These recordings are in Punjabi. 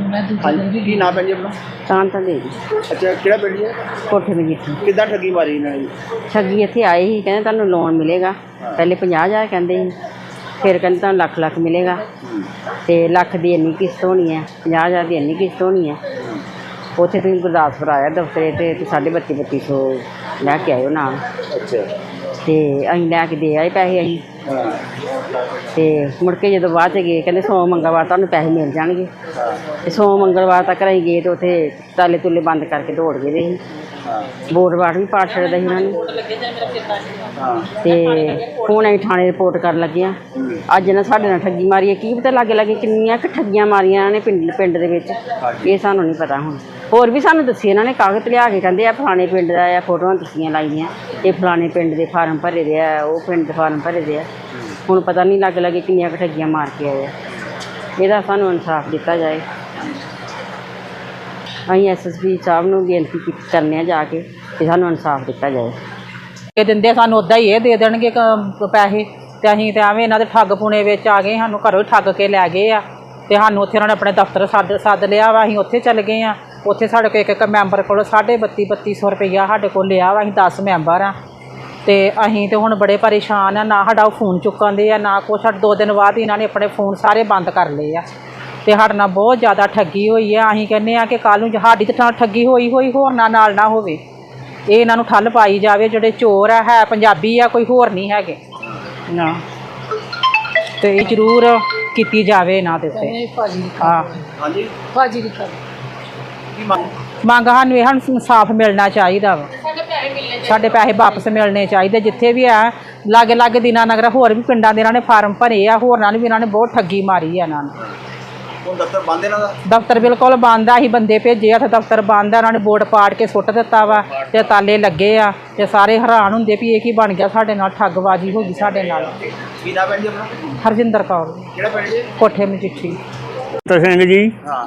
ਮੈਂ ਦੂਜੀ ਹਾਂਜੀ। ਕੀ ਨਾਮ ਹੈ ਜੀ ਆਪਣਾ? ਤਾਂ ਤਾਂ ਦੇ ਅੱਛਾ ਕਿਹੜਾ ਪਿੰਡ ਜੀ ਹੈ? ਕੋਠੇ ਮਜੀਠੀ ਕਿੱਦਾਂ ਠੱਗੀ ਮਾਰੀ ਇਹਨਾਂ ਨੇ? ਜੀ? ਠੱਗੀ ਇੱਥੇ ਆਏ ਸੀ ਕਹਿੰਦੇ ਤੁਹਾਨੂੰ ਲੋਨ ਮਿਲੇਗਾ। ਪਹਿਲੇ 50000 ਕਹਿੰਦੇ ਸੀ। ਫਿਰ ਕਹਿੰਦੇ ਤੁਹਾਨੂੰ ਲੱਖ ਲੱਖ ਮਿਲੇਗਾ। ਤੇ ਲੱਖ ਦੀ ਇੰਨੀ ਕਿਸ਼ਤ ਹੋਣੀ ਹੈ 50000 ਦੀ ਇੰਨੀ ਕਿਸ਼ਤ ਹੋਣੀ ਹੈ। ਉੱਥੇ ਤੁਸੀਂ ਗੁਰਦਾਸਪੁਰ ਆਇਆ ਦਫ਼ਤਰੇ ਤੇ ਤੇ ਸਾਢੇ ਬੱਤੀ ਬੱਤੀ ਸੌ ਲੈ ਕੇ ਆਇਓ ਨਾਲ। ਅੱਛਾ। ਤੇ ਅਸੀਂ ਲੈ ਕੇ ਦੇ ਆਏ ਪੈਸੇ ਅਸੀਂ। ਤੇ ਮੁੜ ਕੇ ਜਦੋਂ ਬਾਅਦ ਚ ਗਏ, ਕਹਿੰਦੇ ਸੋਮ ਮੰਗਲਵਾਰ ਤੁਹਾਨੂੰ ਪੈਸੇ ਮਿਲ ਜਾਣਗੇ। ਹਾਂ ਤੇ ਸੋਮ ਮੰਗਲਵਾਰ ਤੱਕ ਅਸੀਂ ਗਏ ਤੇ ਉੱਥੇ ਤਾਲੇ ਤੁਲੇ ਬੰਦ ਕਰਕੇ ਦੌੜ ਗਏ ਦੇ ਸੀ। ਹਾਂ ਬੋਰਡ ਵਾਟ ਵੀ ਪਾੜ ਛੱਡਦਾ ਸੀ ਉਹਨਾਂ ਨੇ। ਹਾਂ ਤੇ ਹੁਣ ਅਸੀਂ ਥਾਣੇ ਰਿਪੋਰਟ ਕਰਨ ਲੱਗੇ ਆ ਅੱਜ ਨਾ ਸਾਡੇ ਨਾਲ ਠੱਗੀ ਮਾਰੀ ਹੈ। ਕੀ ਪਤਾ ਲਾਗੇ ਲਾਗੇ ਕਿੰਨੀਆਂ ਕੁ ਠੱਗੀਆਂ ਮਾਰੀਆਂ ਇਹਨਾਂ ਨੇ ਪਿੰਡ ਪਿੰਡ ਦੇ ਵਿੱਚ। ਇਹ ਸਾਨੂੰ ਨਹੀਂ ਪਤਾ ਹੁਣ। ਹੋਰ ਵੀ ਸਾਨੂੰ ਦੱਸੀ ਇਹਨਾਂ ਨੇ, ਕਾਗਜ਼ ਲਿਆ ਕੇ ਕਹਿੰਦੇ ਆ ਫਲਾਣੇ ਪਿੰਡ ਦਾ ਆ ਫੋਟੋਆਂ ਦੱਸੀਆਂ ਲਾਈਆਂ। ਇਹ ਫਲਾਣੇ ਪਿੰਡ ਦੇ ਫਾਰਮ ਭਰੇ ਦੇ ਆ, ਉਹ ਪਿੰਡ ਦੇ ਫਾਰਮ ਭਰੇ ਦੇ ਆ। ਹੁਣ ਪਤਾ ਨਹੀਂ ਲੱਗ ਲੱਗੇ ਕਿੰਨੀਆਂ ਕੁ ਠੱਗੀਆਂ ਮਾਰ ਕੇ ਆਏ ਆ। ਇਹਦਾ ਸਾਨੂੰ ਇਨਸਾਫ ਦਿੱਤਾ ਜਾਏ। ਅਸੀਂ ਐਸਐਸਪੀ ਸਾਹਿਬ ਨੂੰ ਬੇਨਤੀ ਕੀਤੀ ਕਰਨੇ ਆ ਜਾ ਕੇ ਕਿ ਸਾਨੂੰ ਇਨਸਾਫ ਦਿੱਤਾ ਜਾਏ। ਇਹ ਦਿੰਦੇ ਸਾਨੂੰ ਉਦਾਂ ਹੀ ਇਹ ਦੇ ਦੇਣਗੇ ਕ- ਪੈਸੇ। ਤੇ ਅਸੀਂ ਤੇ ਐਵੇਂ ਇਹਨਾਂ ਦੇ ਠੱਗ ਪੁਣੇ ਵਿੱਚ ਆ ਗਏ, ਸਾਨੂੰ ਘਰੋਂ ਹੀ ਠੱਗ ਕੇ ਲੈ ਗਏ ਆ। ਤੇ ਸਾਨੂੰ ਉੱਥੇ ਉਹਨਾਂ ਨੇ ਆਪਣੇ ਦਫ਼ਤਰ ਸੱਦ ਸੱਦ ਲਿਆ ਵਾ, ਅਸੀਂ ਉੱਥੇ ਚੱਲ ਗਏ ਆ। ਉੱਥੇ ਸਾਡੇ ਕੋਲ ਇੱਕ ਇੱਕ ਮੈਂਬਰ ਕੋਲ 32 3200 ਰੁਪਈਆ ਸਾਡੇ ਕੋਲ ਲਿਆ ਵਾ ਅਸੀਂ 10 ਮੈਂਬਰ ਆ। ਤੇ ਅਸੀਂ ਤੇ ਹੁਣ ਬੜੇ ਪਰੇਸ਼ਾਨ ਆ ਨਾ ਸਾਡਾ ਉਹ ਫੋਨ ਚੁੱਕਣ ਦੇ ਆ ਨਾ ਕੁਛ ਸਾਡੇ ਦੋ ਦਿਨ ਬਾਅਦ ਇਹਨਾਂ ਨੇ ਆਪਣੇ ਫੋਨ ਸਾਰੇ ਬੰਦ ਕਰ ਲਏ ਆ। ਤੇ ਸਾਡੇ ਨਾਲ ਬਹੁਤ ਜ਼ਿਆਦਾ ਠੱਗੀ ਹੋਈ ਆ ਅਸੀਂ ਕਹਿੰਦੇ ਆ ਕਿ ਕੱਲ ਨੂੰ ਸਾਡੀ ਤੇ ਠੱਗੀ ਹੋਈ ਹੋਈ ਹੋਰ ਨਾ ਨਾਲ ਨਾ ਹੋਵੇ। ਇਹ ਇਹਨਾਂ ਨੂੰ ਠੱਲ ਪਾਈ ਜਾਵੇ ਜਿਹੜੇ ਚੋਰ ਆ ਹੈ ਪੰਜਾਬੀ ਆ ਕੋਈ ਹੋਰ ਨਹੀਂ ਹੈਗੇ। ਨਾ। ਤੇ ਇਹ ਜ਼ਰੂਰ ਕੀਤੀ ਜਾਵੇ ਇਹਨਾਂ ਦੇ ਉੱਤੇ। ਹਾਂ। ਹਾਂਜੀ। ਭਾਜੀ ਦੀ ਕੀ ਮੰਗ? ਮੰਗ ਸਾਨੂੰ ਇਹ ਸਾਨੂੰ ਇਨਸਾਫ ਮਿਲਣਾ ਚਾਹੀਦਾ ਵਾ। ਸਾਡੇ ਪੈਸੇ ਵਾਪਸ ਮਿਲਣੇ ਚਾਹੀਦੇ ਜਿੱਥੇ ਵੀ ਆ ਲਾਗੇ ਲਾਗੇ ਦਿਨਾਂ ਨਗਰ ਹੋਰ ਵੀ ਪਿੰਡਾਂ ਦੇ ਇਹਨਾਂ ਨੇ ਫਾਰਮ ਭਰੇ ਆ ਹੋਰ ਨਾਲ ਵੀ ਇਹਨਾਂ ਨੇ ਬਹੁਤ ਠੱਗੀ ਮਾਰੀ ਆ ਇਹਨਾਂ ਨੇ। ਹੁਣ ਦਫ਼ਤਰ ਬੰਦ ਇਹਨਾਂ ਦਾ? ਦਫ਼ਤਰ ਬਿਲਕੁਲ ਬੰਦ ਆ ਅਸੀਂ ਬੰਦੇ ਭੇਜੇ ਆ ਤੇ ਦਫ਼ਤਰ ਬੰਦ ਆ ਉਹਨਾਂ ਨੇ ਬੋਰਡ ਪਾੜ ਕੇ ਸੁੱਟ ਦਿੱਤਾ ਵਾ ਤੇ ਤਾਲੇ ਲੱਗੇ ਆ ਤੇ ਸਾਰੇ ਹੈਰਾਨ ਹੁੰਦੇ ਵੀ ਇਹ ਕੀ ਬਣ ਗਿਆ ਸਾਡੇ ਨਾਲ ਠੱਗਬਾਜ਼ੀ ਹੋ ਗਈ ਸਾਡੇ ਨਾਲ। ਕੀ ਨਾਮ ਹੈ ਜੀ ਆਪਣਾ? ਹਰਜਿੰਦਰ ਕੌਰ। ਕਿਹੜਾ ਪਿੰਡ ਜੀ? ਕੋਠੇ ਮਜੀਠੀ ਤਾਂ ਸਿੰਘ ਜੀ। ਹਾਂ।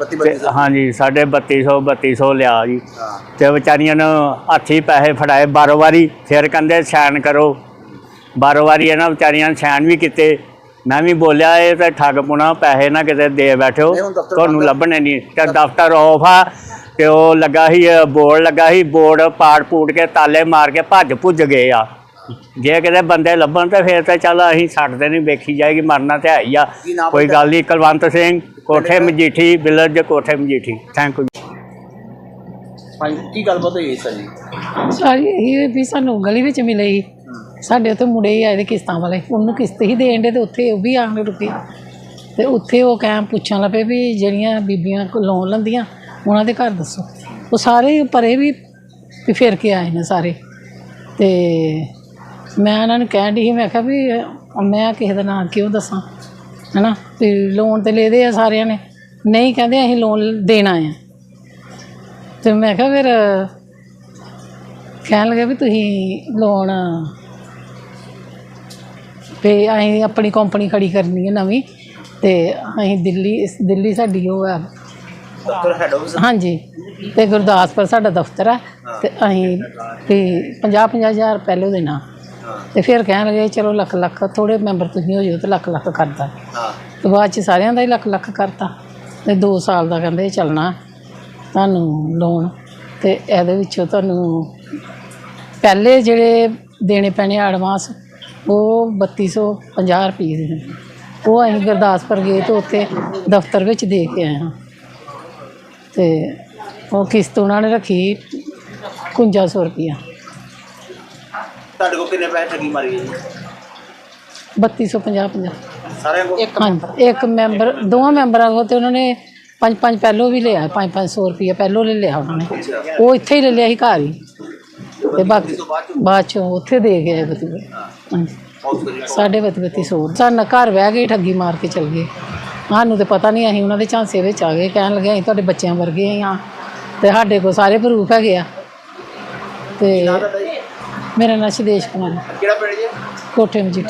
ਤੇ 32 ਹਾਂਜੀ ਸਾਢੇ 3200 3200 ਲਿਆ ਜੀ। ਤੇ ਵਿਚਾਰੀਆਂ ਨੂੰ ਹੱਥੀ ਪੈਸੇ ਫੜਾਏ ਬਾਰੋ ਵਾਰੀ ਫਿਰ ਕਹਿੰਦੇ ਸਾਈਨ ਕਰੋ। ਬਾਰੋ ਵਾਰੀ ਇਹਨਾਂ ਵਿਚਾਰੀਆਂ ਨੇ ਸਾਈਨ ਵੀ ਕੀਤੇ। ਮੈਂ ਵੀ ਬੋਲਿਆ ਇਹ ਤੇ ਠੱਗ ਪੁਣਾ ਪੈਸੇ ਨਾ ਕਿਤੇ ਦੇ ਬੈਠੋ। ਤੁਹਾਨੂੰ। ਲੱਭਣੇ ਨਹੀਂ। ਤੇ ਦਫ਼ਤਰ ਆਫ ਆ ਤੇ ਉਹ ਲੱਗਾ ਸੀ ਬੋਰਡ ਲੱਗਾ ਸੀ ਬੋਰਡ ਪਾੜ ਪੂੜ ਕੇ ਤਾਲੇ ਮਾਰ ਕੇ ਭੱਜ ਭੁੱਜ ਗਏ ਆ। ਜੇ ਕਿਤੇ ਬੰਦੇ ਲੱਭਣ ਤੇ ਫਿਰ ਤੇ ਚੱਲ ਅਸੀਂ ਛੱਡਦੇ ਨਹੀਂ ਵੇਖੀ ਜਾਏਗੀ ਮਰਨਾ ਤੇ ਹੈ ਹੀ ਆ। ਕੀ ਨਾਮ ਕੋਈ? ਗੱਲ ਨਹੀਂ ਕੁਲਵੰਤ ਸਿੰਘ ਕੋਠੇ ਮਜੀਠੀ ਵਿਲੇਜ ਕੋਠੇ ਮਜੀਠੀ। ਥੈਂਕ ਯੂ ਹਾਂਜੀ ਕੀ ਗੱਲਬਾਤ ਹੋਈ ਹੈ ਸਰ ਜੀ? ਸਾਰੀ ਇਹ ਵੀ ਸਾਨੂੰ ਗਲੀ ਵਿੱਚ ਮਿਲੇ ਸੀ। ਸਾਡੇ ਉੱਥੇ ਮੁੰਡੇ ਹੀ ਆਏ ਦੇ ਕਿਸ਼ਤਾਂ ਵਾਲੇ। ਉਹਨੂੰ ਕਿਸ਼ਤ ਹੀ ਦੇਣ ਦੇ ਤੇ ਉੱਥੇ ਉਹ ਵੀ ਆਣ ਰੁਕੇ। ਤੇ ਉੱਥੇ ਉਹ ਕਹਿ ਪੁੱਛਣ ਲੱਪੇ ਵੀ ਜਿਹੜੀਆਂ ਬੀਬੀਆਂ ਕੋ ਲੋਨ ਲੈਂਦੀਆਂ ਉਹਨਾਂ ਦੇ ਘਰ ਦੱਸੋ। ਉਹ ਸਾਰੇ ਪਰੇ ਵੀ ਵੀ ਫਿਰ ਕੇ ਆਏ ਨੇ ਸਾਰੇ। ਤੇ ਮੈਂ ਉਹਨਾਂ ਨੂੰ ਕਹਿਣ ਦੀ ਮੈਂ ਕਿਹਾ ਵੀ ਮੈਂ ਕਿਸੇ ਦਾ ਨਾਂ ਕਿਉਂ ਦੱਸਾਂ ਹੈਨਾ? ਵੀ ਲੋਨ ਤੇ ਲੈਦੇ ਆ ਸਾਰਿਆਂ ਨੇ। ਨਹੀਂ ਕਹਿੰਦੇ ਅਸੀਂ ਲੋਨ ਦੇਣਾ ਆ। ਤੇ ਮੈਂ ਕਿਹਾ ਫਿਰ ਕਹਿਣ ਲੱਗੇ ਵੀ ਤੁਸੀਂ ਲੋਨ ਤੇ ਅਸੀਂ ਆਪਣੀ ਕੰਪਨੀ ਖੜੀ ਕਰਨੀ ਹੈ ਨਵੀਂ ਤੇ ਅਸੀਂ ਦਿੱਲੀ ਦਿੱਲੀ ਸਾਡੀ ਉਹ ਹੈ ਹਾਂਜੀ। ਤੇ ਗੁਰਦਾਸਪੁਰ ਸਾਡਾ ਦਫ਼ਤਰ ਹੈ ਤੇ ਅਸੀਂ ਤੇ 50 50 ਹਜ਼ਾਰ ਪਹਿਲੇ ਦੇਣਾ। ਹਾਂ ਤੇ ਫਿਰ ਕਹਿਣ ਲੱਗੇ ਚਲੋ ਲੱਖ ਲੱਖ ਥੋੜੇ ਮੈਂਬਰ ਤੁਸੀਂ ਹੋ ਜਾਓ ਤੇ ਲੱਖ ਲੱਖ ਕਰਦਾ ਹਾਂ। ਤੇ ਬਾਅਦ ਚ ਸਾਰਿਆਂ ਦਾ ਹੀ ਲੱਖ ਲੱਖ ਕਰਤਾ। ਤੇ 2 ਸਾਲ ਦਾ ਕਹਿੰਦੇ ਚੱਲਣਾ ਤੁਹਾਨੂੰ ਲੋਨ। ਤੇ ਇਹਦੇ ਵਿੱਚੋਂ ਤੁਹਾਨੂੰ ਪਹਿਲੇ ਜਿਹੜੇ ਦੇਣੇ ਪੈਣੇ ਐਡਵਾਂਸ ਉਹ 3250 ਰੁਪਏ ਦੇ ਉਹ ਅਸੀਂ ਗੁਰਦਾਸਪੁਰ ਗਏ ਤੇ ਉੱਥੇ ਦਫ਼ਤਰ ਵਿੱਚ ਦੇ ਕੇ ਆਏ ਹਾਂ। ਤੇ ਉਹ ਕਿਸ਼ਤ ਉਹਨਾਂ ਨੇ ਰੱਖੀ 5100 ਰੁਪਇਆ ਤੁਹਾਡੇ ਕੋਲ ਕਿੰਨੇ ਪੈਸੇ ਠੱਗੀ ਮਾਰੀ ਹੈ? ਜੀ 3250 50 ਸਾਰਿਆਂ ਕੋਲ? ਇੱਕ ਮੈਂਬਰ। ਦੋਵਾਂ ਮੈਂਬਰਾਂ ਕੋਲ ਤੇ ਉਹਨਾਂ ਨੇ ਪੰਜ ਪੰਜ ਪਹਿਲੋਂ ਵੀ ਲਿਆ ਪੰਜ ਪੰਜ ਸੌ ਰੁਪਇਆ ਪਹਿਲੋਂ ਲੈ ਲਿਆ ਉਹਨਾਂ ਨੇ। ਉਹ ਇੱਥੇ ਹੀ ਲੈ ਲਿਆ ਸੀ ਘਰ ਹੀ। ਤੇ ਬਾਕੀ ਬਾਅਦ ਚੋਂ? ਉੱਥੇ ਦੇ ਗਏ ਬਤੀ ਹਾਂਜੀ। ਬਹੁਤ ਵਧੀਆ। ਸਾਡੇ ਬਤੀ ਬਤੀ ਸੌ। ਸਾਡਾ ਘਰ ਬਹਿ ਗਏ ਠੱਗੀ ਮਾਰ ਕੇ ਚਲ ਗਏ। ਸਾਨੂੰ ਤੇ ਪਤਾ ਨਹੀਂ ਅਸੀਂ ਉਹਨਾਂ ਦੇ ਝਾਂਸੇ ਵਿੱਚ ਆ ਗਏ। ਕਹਿਣ ਲੱਗੇ ਅਸੀਂ ਤੁਹਾਡੇ ਬੱਚਿਆਂ ਵਰਗੇ ਹੀ ਆ ਤੇ ਸਾਡੇ ਕੋਲ ਸਾਰੇ ਪ੍ਰੂਫ ਹੈਗੇ ਆ। ਤੇ ਮੇਰਾ ਨਾਂ ਸ਼ਿਦੇਸ਼ ਕੁਮਾਰ ਕਿਹੜਾ ਪਿੰਡ ਜੀ? ਕੋਠੇ ਮਜੀਠੀ